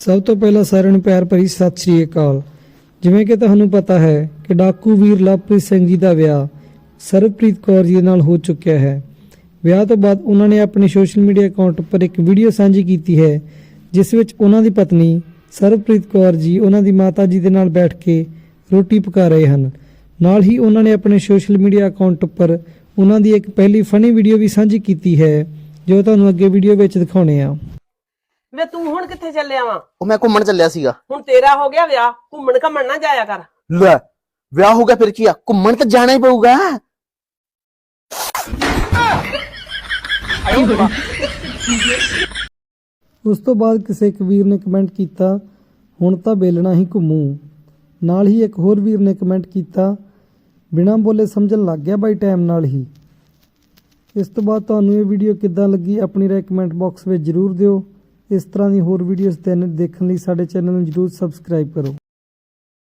ਸਭ ਤੋਂ ਪਹਿਲਾਂ ਸਾਰਿਆਂ ਨੂੰ ਪਿਆਰ ਭਰੀ ਸਤਿ ਸ਼੍ਰੀ ਅਕਾਲ। ਜਿਵੇਂ ਕਿ ਤੁਹਾਨੂੰ ਪਤਾ ਹੈ ਕਿ ਡਾਕੂ ਵੀਰ ਲਵਪ੍ਰੀਤ ਸਿੰਘ ਜੀ ਦਾ ਵਿਆਹ ਸਰਬਪ੍ਰੀਤ ਕੌਰ ਜੀ ਦੇ ਨਾਲ ਹੋ ਚੁੱਕਿਆ ਹੈ। ਵਿਆਹ ਤੋਂ ਬਾਅਦ ਉਹਨਾਂ ਨੇ ਆਪਣੇ ਸੋਸ਼ਲ ਮੀਡੀਆ ਅਕਾਊਂਟ ਉੱਪਰ ਇੱਕ ਵੀਡੀਓ ਸਾਂਝੀ ਕੀਤੀ ਹੈ, ਜਿਸ ਵਿੱਚ ਉਹਨਾਂ ਦੀ ਪਤਨੀ ਸਰਬਪ੍ਰੀਤ ਕੌਰ ਜੀ ਉਹਨਾਂ ਦੀ ਮਾਤਾ ਜੀ ਦੇ ਨਾਲ ਬੈਠ ਕੇ ਰੋਟੀ ਪਕਾ ਰਹੇ ਹਨ। ਨਾਲ ਹੀ ਉਹਨਾਂ ਨੇ ਆਪਣੇ ਸੋਸ਼ਲ ਮੀਡੀਆ ਅਕਾਊਂਟ ਉੱਪਰ ਉਹਨਾਂ ਦੀ ਇੱਕ ਪਹਿਲੀ ਫਨੀ ਵੀਡੀਓ ਵੀ ਸਾਂਝੀ ਕੀਤੀ ਹੈ, ਜੋ ਤੁਹਾਨੂੰ ਅੱਗੇ ਵੀਡੀਓ ਵਿੱਚ ਦਿਖਾਉਣੇ ਆ। ਵੇ ਤੂੰ ਹੁਣ ਕਿੱਥੇ ਚੱਲਿਆ ਵਾ? ਉਹ ਮੈਂ ਘੁੰਮਣ ਚੱਲਿਆ ਸੀਗਾ। ਹੁਣ ਤੇਰਾ ਹੋ ਗਿਆ ਵਿਆਹ ਘੁੰਮਣ ਘਮਣ ਨਾ ਜਾਇਆ ਕਰ। ਲੈ ਵਿਆਹ ਹੋ ਗਿਆ ਫਿਰ ਕੀ ਆ? ਘੁੰਮਣ ਤਾਂ ਜਾਣਾ ਹੀ ਪਊਗਾ। ਉਸ ਤੋਂ ਬਾਅਦ ਕਿਸੇ ਇੱਕ ਵੀਰ ਨੇ ਕਮੈਂਟ ਕੀਤਾ ਹੁਣ ਤਾਂ ਬੇਲਣਾ ਹੀ ਘੁੰਮੂ। ਨਾਲ ਹੀ ਇੱਕ ਹੋਰ ਵੀਰ ਨੇ ਕਮੈਂਟ ਕੀਤਾ ਬਿਨਾਂ ਬੋਲੇ ਸਮਝਣ ਲੱਗ ਗਿਆ ਬਾਈ ਟਾਈਮ ਨਾਲ ਹੀ। ਇਸ ਤੋਂ ਬਾਅਦ ਤੁਹਾਨੂੰ ਇਹ ਵੀਡੀਓ ਕਿੱਦਾਂ ਲੱਗੀ ਆਪਣੀ ਰਾਏ ਕਮੈਂਟ ਬਾਕਸ ਵਿੱਚ ਜਰੂਰ ਦਿਓ। ਇਸ ਤਰ੍ਹਾਂ ਦੀ ਹੋਰ ਵੀਡੀਓਜ਼ ਦੇਖਣ ਲਈ ਸਾਡੇ ਚੈਨਲ ਨੂੰ ਜਰੂਰ ਸਬਸਕ੍ਰਾਈਬ ਕਰੋ।